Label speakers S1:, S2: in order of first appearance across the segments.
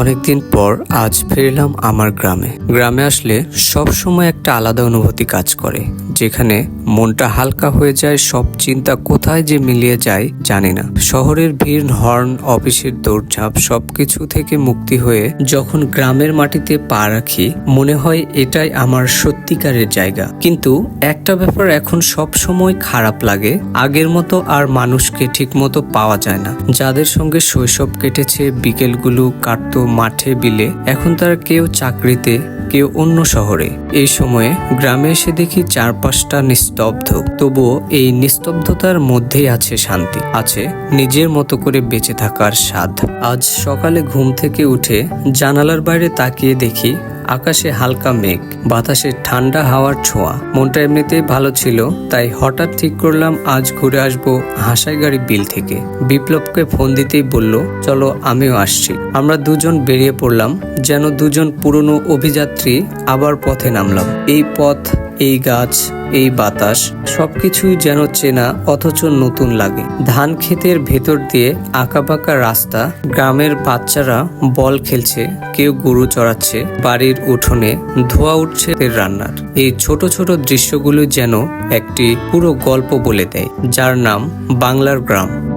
S1: অনেকদিন পর আজ ফিরলাম আমার গ্রামে। গ্রামে আসলে সব সময় একটা আলাদা অনুভূতি কাজ করে, যেখানে মনটা হালকা হয়ে যায়, সব চিন্তা কোথায় যে মিলিয়ে যায় জানি না। শহরের ভিড়, হর্ন, অফিসের দৌড়ঝাঁপ, সবকিছু থেকে মুক্তি হয়ে যখন গ্রামের মাটিতে পা রাখি, মনে হয় এটাই আমার সত্যিকারের জায়গা। কিন্তু একটা ব্যাপার এখন সব সময় খারাপ লাগে, আগের মতো আর মানুষকে ঠিকমতো পাওয়া যায় না। যাদের সঙ্গে শৈশব কেটেছে, বিকেলগুলো কাটতো মাঠে বিলে এখন তার কেউ চাকরিতে, কেউ অন্য শহরে। এই সময়ে গ্রামে এসে দেখি চারপাশটা নিস্তব্ধ। তবুও এই নিস্তব্ধতার মধ্যেই আছে শান্তি, আছে নিজের মতো করে বেঁচে থাকার স্বাদ। আজ সকালে ঘুম থেকে উঠে জানালার বাইরে তাকিয়ে দেখি আকাশে হালকা মেঘ, বাতাসে ঠান্ডা হাওয়ার ছোঁয়া। মনটা এমনিতেই ভালো ছিল, তাই হঠাৎ ঠিক করলাম আজ ঘুরে আসব হাসাইগাড়ি বিল থেকে। বিপ্লবকে ফোন দিতেই বলল, চলো আমিও আসছি। আমরা দুজন বেরিয়ে পড়লাম, যেন দুজন পুরনো অভিযাত্রী আবার পথে নামলাম। এই পথ এই গাছ, এই বাতাস সবকিছুই যেন চেনা অথচ নতুন লাগে। ধান ক্ষেতের ভেতর দিয়ে আঁকাবাঁকা রাস্তা, গ্রামের বাচ্চারা বল খেলছে, কেউ গরু চড়াচ্ছে, বাড়ির উঠোনে ধোয়া উঠছে রান্নার। এই ছোট ছোট দৃশ্যগুলো যেন একটি পুরো গল্প বলে দেয়, যার নাম বাংলার গ্রাম।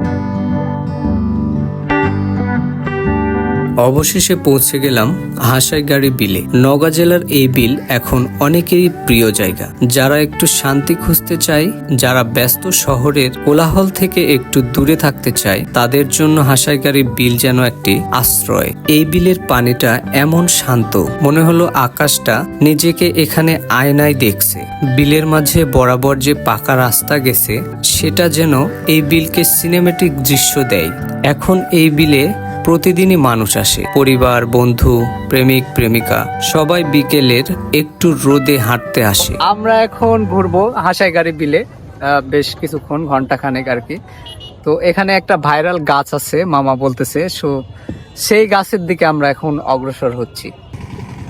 S1: অবশেষে পৌঁছে গেলাম হাসাইগাড়ি বিলে। নগা জেলার এই বিল এখন অনেকেরই প্রিয় জায়গা। যারা একটু শান্তি খুঁজতে চায়, যারা ব্যস্ত শহরের কোলাহল থেকে একটু দূরে থাকতে চায়, তাদের জন্য হাসাইগাড়ি বিল যেন একটি আশ্রয়। এই বিলের পানিটা এমন শান্ত, মনে হলো আকাশটা নিজেকে এখানে আয়নায় দেখছে। বিলের মাঝে বরাবর যে পাকা রাস্তা গেছে, সেটা যেন এই বিলকে সিনেমেটিক দৃশ্য দেয়। এখন এই বিলে প্রতিদিনই মানুষ আসে। পরিবার, বন্ধু, প্রেমিক, প্রেমিকা, সবাই বিকেলের একটু রোদে হাঁটতে আসে।
S2: আমরা এখন ঘুরবো হাসাইগাড়ি বিলে বেশ কিছুক্ষণ ঘণ্টা খানেক আর কি। তো এখানে একটা ভাইরাল গাছ আছে, মামা বলতেছে। সো সেই গাছের দিকে আমরা এখন অগ্রসর হচ্ছি।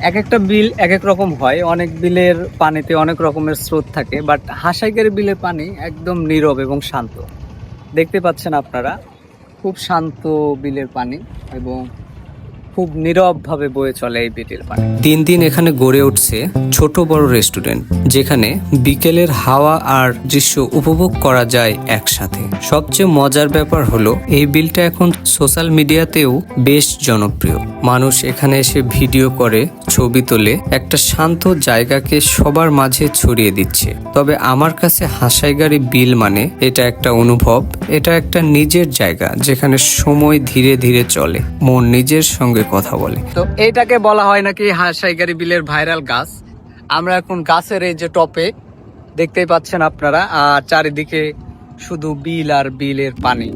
S2: এক একটা বিল এক এক রকম হয়। অনেক বিলের পানিতে অনেক রকমের স্রোত থাকে, বাট হাসাইগাড়ি বিলের পানি একদম নীরব এবং শান্ত। দেখতে পাচ্ছেন আপনারা? খুব শান্ত বিলের পানি এবং খুব নীরবভাবে বয়ে চলে এই বিলের পানি
S1: দিন দিন এখানে গড়ে উঠছে ছোট বড় রেস্টুরেন্ট, যেখানে বিকেলের হাওয়া আর দৃশ্য উপভোগ করা যায় একসাথে। সবচেয়ে মজার ব্যাপার হলো, এই বিলটা এখন সোশ্যাল মিডিয়াতেও বেশ জনপ্রিয়। মানুষ এখানে এসে ভিডিও করে, ছবি তোলে, একটা শান্ত জায়গাকে সবার মাঝে ছড়িয়ে দিচ্ছে। তবে আমার কাছে হাসাইগাড়ি বিল মানে এটা একটা অনুভব, এটা একটা নিজের জায়গা, যেখানে সময় ধীরে ধীরে চলে। মন নিজের সঙ্গে কথা বলে।
S2: তো এটাকে বলা হয় নাকি হাসাইগাড়ি বিলের ভাইরাল গাছ। আমরা এখন গাছের এই যে টপে দেখতেই পাচ্ছেন আপনারা আর চারিদিকে শুধু বিল আর বিলের পানি।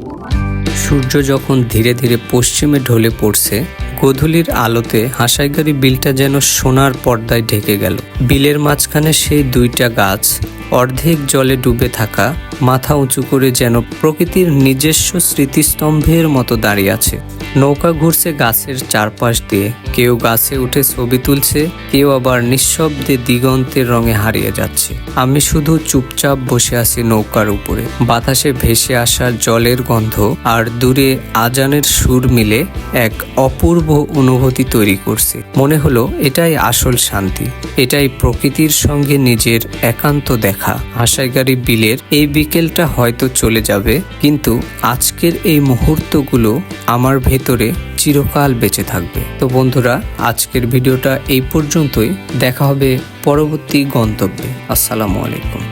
S1: সূর্য যখন ধীরে ধীরে পশ্চিমে ঢলে পড়ছে গোধূলির আলোতে হাসাইগাড়ি বিলটা যেন সোনার পর্দায় ঢেকে গেল। বিলের মাঝখানে সেই দুইটা গাছ অর্ধেক জলে ডুবে থাকা, মাথা উঁচু করে যেন প্রকৃতির নিজস্ব স্মৃতিস্তম্ভের মতো দাঁড়িয়ে আছে। নৌকা ঘুরছে গাছের চারপাশ দিয়ে। কেউ গাছে উঠে ছবি তুলছে, কেউ আবার নিঃশব্দে দিগন্তের রঙে হারিয়ে যাচ্ছে। আমি শুধু চুপচাপ বসে আছি নৌকার উপরে। বাতাসে ভেসে আসা জলের গন্ধ আর দূরে আজানের সুর মিলে এক অপূর্ব অনুভূতি তৈরি করছে। মনে হলো, এটাই আসল শান্তি। এটাই প্রকৃতির সঙ্গে নিজের একান্ত দেখা হাসাইগাড়ি বিলের এই বিকেলটা হয়তো চলে যাবে, কিন্তু আজকের এই মুহূর্তগুলো আমার ভেতরে চিরকাল বেঁচে থাকবে। তো বন্ধুরা, আজকের ভিডিওটা এই পর্যন্তই। দেখা হবে পরবর্তী গন্তব্যে। আসসালামু আলাইকুম।